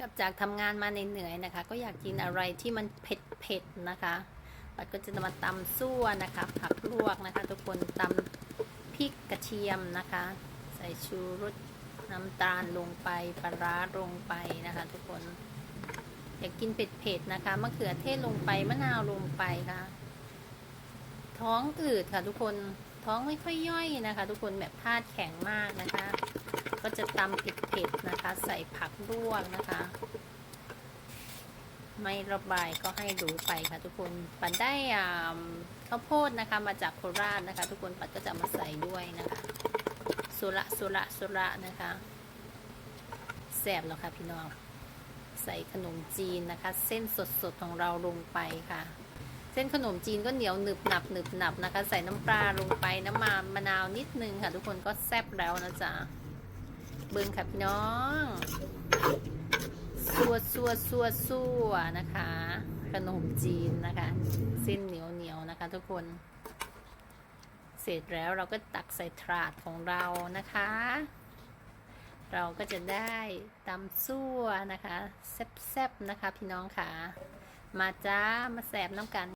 กลับจากทำงานมาเหนื่อยๆนะคะ ก็อยากกินอะไรที่มันเผ็ดๆนะคะปัดก็จะมาตำซั่วนะคะ ผักลวกนะคะ ทุกคนตำพริกกระเทียมนะคะ ใส่ชูรสน้ำตาลลงไปปลาร้าลงไปนะคะ ทุกคนอยากกินเผ็ดๆนะคะมะเขือเทศลงไปมะนาวลงไปค่ะ ท้องอืดค่ะ ทุกคนท้องไม่ค่อยย่อยนะคะ ทุกคนแบบธาตุแข็งมากนะคะ ก็จะตำเผ็ดๆนะคะ ใส่ผักลวกนะคะ ไม่ระบายก็ให้ดูไปค่ะทุกคนปัดได้อ่าข้าวโพดนะคะ มาจากโคราชนะคะ ทุกคนปัดก็จะมาใส่ด้วยนะคะสุระสุระสุระนะคะแซ่บแล้วค่ะพี่น้อง ใส่ขนมจีนนะคะ เส้นสดๆของเราลงไปค่ะ เส้นขนมจีนก็เหนียวหนึบหนับหนึบหนับนะคะ ใส่น้ำปลาลงไปน้ำมันมะนาวนิดนึงค่ะ ทุกคนก็แซ่บแล้วนะจ๊ะ เบิ้งค่ะพี่น้องสัวสัวสัวสัวนะคะ ขนมจีนนะคะ เส้นเหนียวเหนียวนะคะ ทุกคน เสร็จแล้วเราก็ตักใส่ถาดของเรานะคะ เราก็จะได้ตำซั่วนะคะแซ่บๆนะคะ พี่น้องค่ะ มาจ้ามาแสบน้ำกัน